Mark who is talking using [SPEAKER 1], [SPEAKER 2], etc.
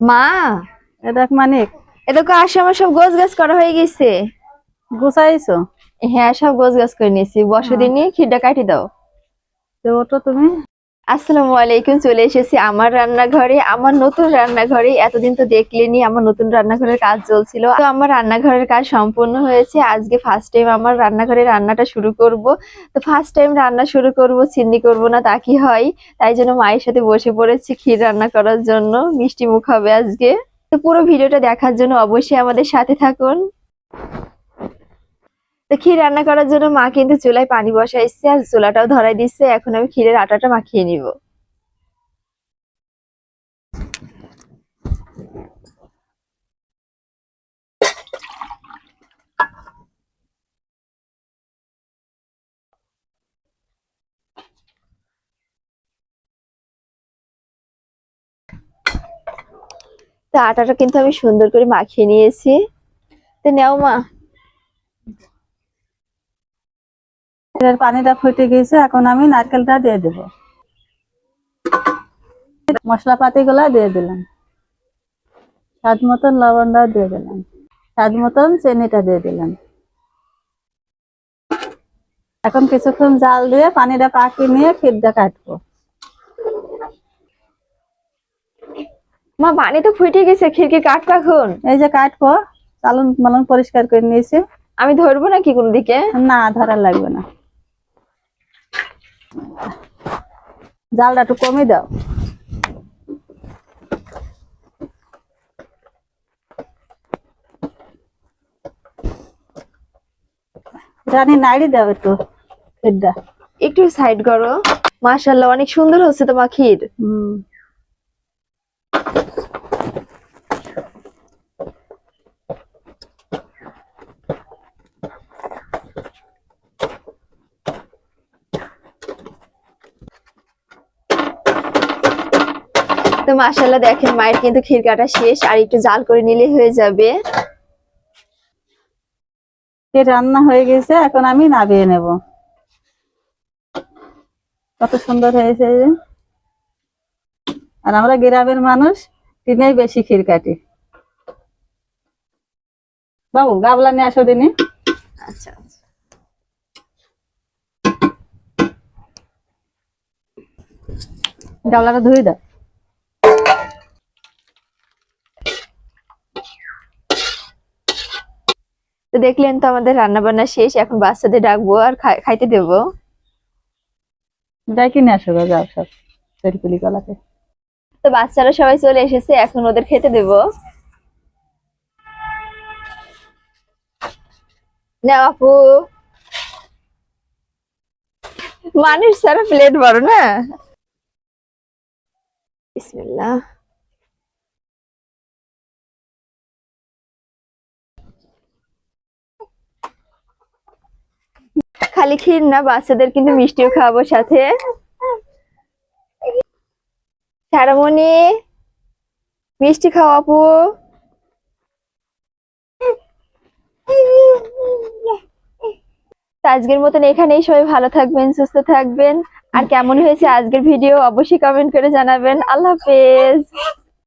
[SPEAKER 1] মা
[SPEAKER 2] এ দেখ মানিক।
[SPEAKER 1] এদিকে আসে আমার সব গোছ গাছ করা হয়ে গেছে।
[SPEAKER 2] গুছাইছো?
[SPEAKER 1] হ্যাঁ সব গোছ গাছ করে নিয়েছি। বসে দিনই খিরটা কাটি দাও।
[SPEAKER 2] তো ওটা তুমি।
[SPEAKER 1] আসসালামু আলাইকুম, চলে এসেছি আমার রান্নাঘরে, আমার নতুন রান্নাঘরে। এতদিন তো দেখলেনি আমার নতুন রান্নাঘরের কাজ চলছিল। তো আমার রান্নাঘরের কাজ সম্পূর্ণ হয়েছে। আজকে ফার্স্ট টাইম আমার রান্নাঘরে রান্নাটা শুরু করব। তো ফার্স্ট টাইম রান্না শুরু করব, চিন্নি করব না তা কি হয়? তাই জন্য মায়ের সাথে বসে পড়েছি ক্ষীর রান্না করার জন্য। মিষ্টি মুখ হবে আজকে। তো পুরো ভিডিওটা দেখার জন্য অবশ্যই আমাদের সাথে থাকুন। তো ক্ষীর রান্না করার জন্য মা কিন্তু চুলায় পানি বসাইছে আর চুলাটাও ধরাই দিচ্ছে এখন আমি ক্ষীরের আটাটা মাখিয়ে নিব। তা আটাটা কিন্তু আমি সুন্দর করে মাখিয়ে নিয়েছি। তো নেও মা।
[SPEAKER 2] এর পানিটা ফুটে গেছে এখন আমি নারকেলটা দিয়ে দেব। মশলাপাতি গুলা দিয়ে দিলাম। স্বাদ মতন লবণটা দিয়ে দিলাম। স্বাদ মতন চিনিটা দিয়ে দিলাম। এখন কিছুক্ষণ জাল দিয়ে পানিটা পাকিয়ে নিয়ে ক্ষীরটা কাটবো।
[SPEAKER 1] মা পানি তো ফুটে গেছে খিড়কি কাটবো এখন।
[SPEAKER 2] এই যে কাটবো চালন মালন পরিষ্কার করে নিয়েছি।
[SPEAKER 1] আমি ধরবো নাকি কোন দিকে
[SPEAKER 2] না ধরা লাগবে না। জালটা একটু কমে দাও। রানী নাড়ি দাও একটু
[SPEAKER 1] একটু সাইড করো। মাশাল্লাহ অনেক সুন্দর হচ্ছে তোমার ক্ষীর।
[SPEAKER 2] হুম।
[SPEAKER 1] তো মাশাল্লাহ দেখেন মায়ের কিন্তু ক্ষীর কাটা শেষ আর একটু জাল করে নিলে হয়ে যাবে।
[SPEAKER 2] রান্না হয়ে গেছে এখন আমি নামিয়ে নেব। কত সুন্দর হয়েছে আর আমরা গ্রামের মানুষ দিনেই বেশি ক্ষীর কাটি বাবু গাবলা নিয়ে আসো দিনে।
[SPEAKER 1] আচ্ছা আচ্ছা।
[SPEAKER 2] গাবলাটা ধুয়ে দাও।
[SPEAKER 1] তো দেখলেন তো আমাদের রান্না বান্না শেষ এখন বাচ্চাদের ডাকবো আর খাই- খাইতে দেবো।
[SPEAKER 2] যাই কিনে আসো যাও সব কলাকে
[SPEAKER 1] তো বাচ্চারা সবাই চলে এসেছে এখন ওদের খেতে দেবো। না আপু। মানুষ সারা প্লেট বড় না। বিসমিল্লাহ। খালি ক্ষীর না, বাচ্চাদের কিন্তু মিষ্টিও খাওয়াবো সাথে। সারামণি, মিষ্টি খাও আপু। আজকের মতন এখানেই সবাই ভালো থাকবেন, সুস্থ থাকবেন। আর কেমন হয়েছে আজকের ভিডিও অবশ্যই কমেন্ট করে জানাবেন। আল্লাহ হাফেজ।